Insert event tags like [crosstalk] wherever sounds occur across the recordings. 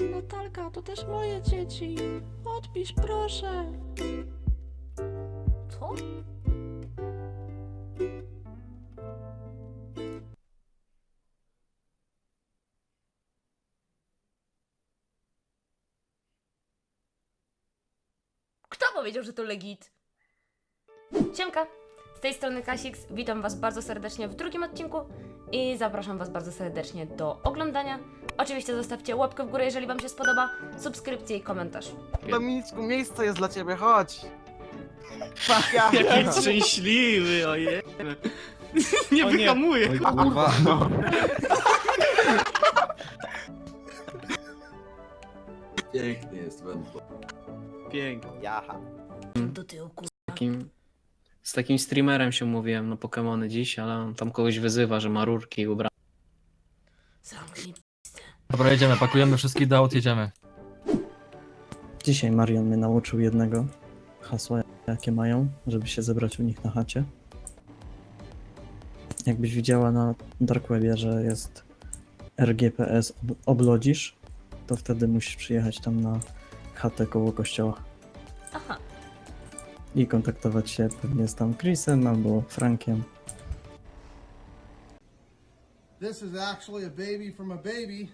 Natalka, to też moje dzieci. Odpisz, proszę. Co? Kto powiedział, że to legit? Siemka, z tej strony Kasix, witam was bardzo serdecznie w drugim odcinku i zapraszam was bardzo serdecznie do oglądania. Oczywiście zostawcie łapkę w górę, jeżeli wam się spodoba, subskrypcję i komentarz. Dominiczku, miejsce jest dla ciebie, chodź. Paka. [laughs] Jaki szczęśliwy, ojej. [laughs] Nie O nie. Oj, kurwa. Piękny jest wędko. Pięknie. Jaha. Do tyłku. Takim, z takim streamerem się mówiłem na Pokemony dziś, ale on tam kogoś wyzywa, że ma rurki i ubrania. Zamknij Dobra, jedziemy, pakujemy wszystkich do aut, jedziemy. Dzisiaj Marion mnie nauczył jednego hasła, jakie mają, żeby się zebrać u nich na chacie. Jakbyś widziała na Dark Webie, że jest RGPS ob- oblodzisz, to wtedy musisz przyjechać tam na chatę koło kościoła Aha. I kontaktować się pewnie z tam Chrisem albo Frankiem. This is actually a baby from a baby.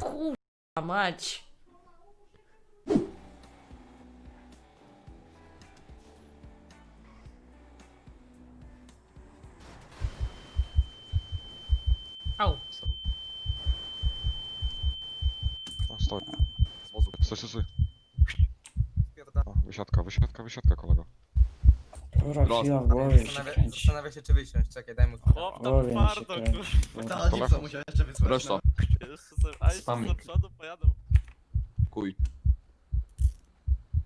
Kurwa mać. Au. O, stoi. Stój, stój, stój. Wysiadka, wysiadka, wysiadka, kolego. Zastanawia, zastanawia się, czy wysiąść. Czekaj, daj mu Chłop to twardo, Kolego? musiał jeszcze wysłać. Reszta. Spamy. Kuj.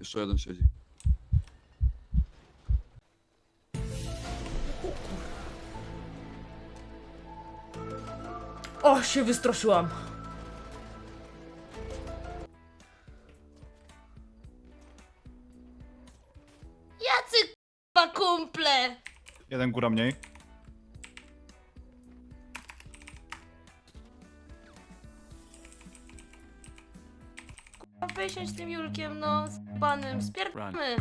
Jeszcze jeden siedzi. O, się wystraszyłam. Jeden góra mniej. Wysiąść tym Julkiem, no, z panem, spierdamy.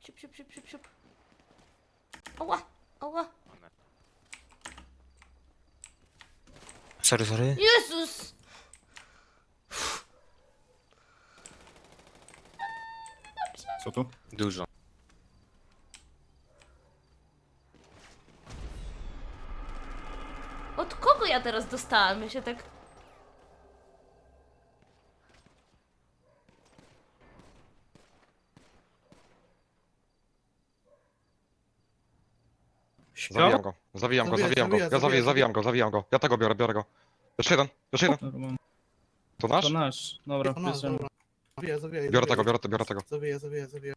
Siup, siup, siup, siup, siup. Ała, ała. Sorry, sorry. Jezus! Co tu? Dużo. Od kogo ja teraz dostałam? Ja się tak... Zawijam go, zawijam go, Zawijaj, zawijam go. Ja zawiję, zawijam go, zawijam go. Ja tego biorę, biorę go. Jeszcze jeden, jeszcze jeden. To nasz? To nasz. Dobra, No, bierzemy. dobra. Zawijaj, zawijaj, Biorę tego, biorę, biorę tego. Zawijaj, zawijaj, zawijaj.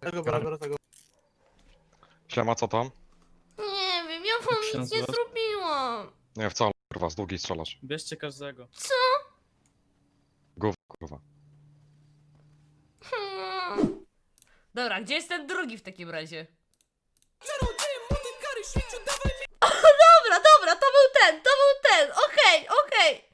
Tego biorę, biorę tego. Siema, co tam? Nie wiem, ja wam się nic nie zrobiłam. Nie, wcale, kurwa, z długiej strzelasz. Bierzcie każdego. Gów, kurwa. Hmm. Dobra, gdzie jest ten drugi w takim razie? [laughs] Dobra, dobra, to był ten, to był ten, okej, okej.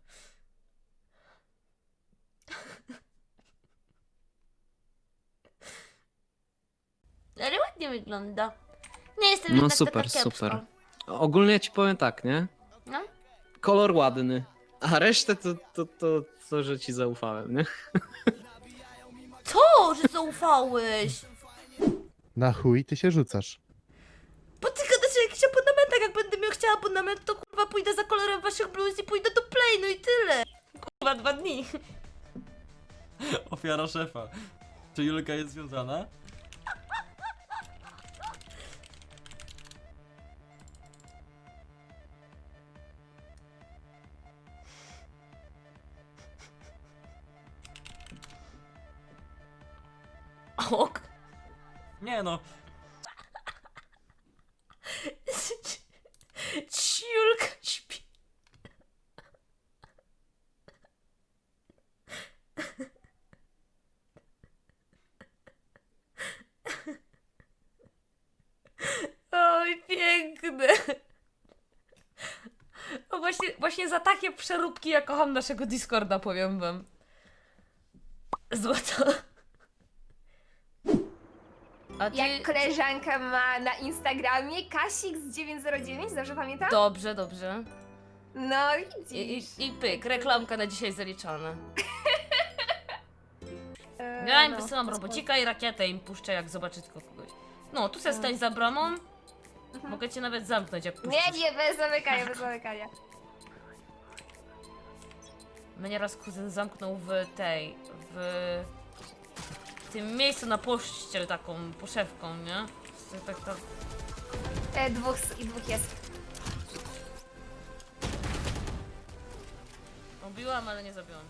[laughs] Ale ładnie wygląda. Nie jestem No jednak super, taka kiepska. super. Ogólnie ci powiem tak, nie? No. Kolor ładny. A resztę to, to, to, to, że ci zaufałem, nie? Co, że zaufałeś? Na chuj ty się rzucasz. Bo ty gadasz o jakichś abonamentach, jak będę miał chciała abonament, to kurwa pójdę za kolorem waszych bluz i pójdę do Play, no i tyle. Kurwa, dwa dni. [laughs] Ofiara szefa. Czy Julka jest związana? Ok. Nie no, Ciulka śpi. Właśnie, właśnie za takie przeróbki ja kocham naszego Discorda, powiem wam. Złoto. A ty... Jak koleżanka ma na Instagramie Kasik909, dobrze pamiętam? Dobrze, dobrze. No I, widzisz. i, I pyk, reklamka na dzisiaj zaliczana. [laughs] E, Ja im no. wysyłam robocika i rakietę im puszczę, jak zobaczy tylko kogoś. No, tu se stań za bramą. Mogę cię nawet zamknąć, jak puścisz. Nie, nie, bez zamykania, bez [laughs] zamykania. Mnie raz kuzyn zamknął w tej, w tym miejscu na pościel taką poszewką, nie? Tak, tak, E, dwóch, s- i dwóch jest. Obiłam, ale nie zabiłam.